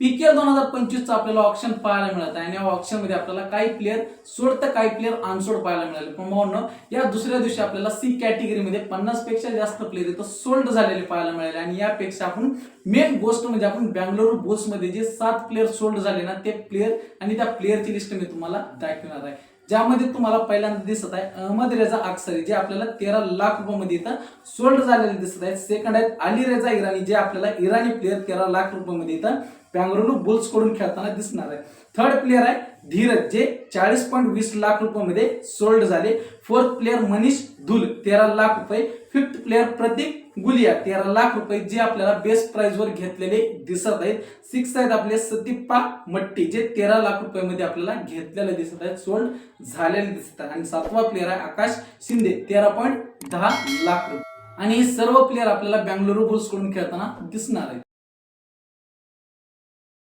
पीके दोन हजार पंचवीसचं आपल्याला ऑप्शन पाहायला मिळत आहे. आणि या ऑप्शनमध्ये आपल्याला काही प्लेअर सोड तर काही प्लेअर अनसोड पाहायला मिळाले. पण या दुसऱ्या दिवशी आपल्याला सी कॅटेगरीमध्ये पन्नासपेक्षा जास्त प्लेअर इथं सोल्ड झालेले पाहायला मिळाले. आणि यापेक्षा आपण मेन गोष्ट म्हणजे आपण बँगलोर बुल्समध्ये जे सात प्लेअर सोल्ड झाले ना ते प्लेअर आणि त्या प्लेअरची लिस्ट मी तुम्हाला दाखवणार आहे. ज्यामध्ये तुम्हाला पहिल्यांदा दिसत आहे अहमद रेजा अक्सरी जे आपल्याला तेरा लाख रुपयामध्ये इथं सोल्ड झालेले दिसत आहेत. सेकंड आहेत अली रेजा इराणी जे आपल्याला इराणी प्लेअर तेरा लाख रुपयामध्ये इथं बँगलोर बुल्सकडून खेळताना दिसणार आहे. थर्ड प्लेअर आहे धीरज जे चाळीस पॉईंट वीस लाख रुपयामध्ये सोल्ड झाले. फोर्थ प्लेअर मनीष धुल तेरा लाख रुपये. फिफ्थ प्लेअर प्रतीक गुलिया तेरा लाख रुपये जे आपल्याला बेस्ट प्राइस वर घेतलेले दिसत आहेत. सिक्स आहेत आपले सतीप्पा मट्टी जे तेरा लाख रुपयामध्ये आपल्याला घेतलेले दिसत आहेत. सोल्ड झालेले दिसत आहेत. आणि सातवा प्लेअर आहे आकाश शिंदे तेरा पॉईंट दहा लाख रुपये. आणि हे सर्व प्लेअर आपल्याला बँगलुरू बुल्सकडून खेळताना दिसणार आहेत.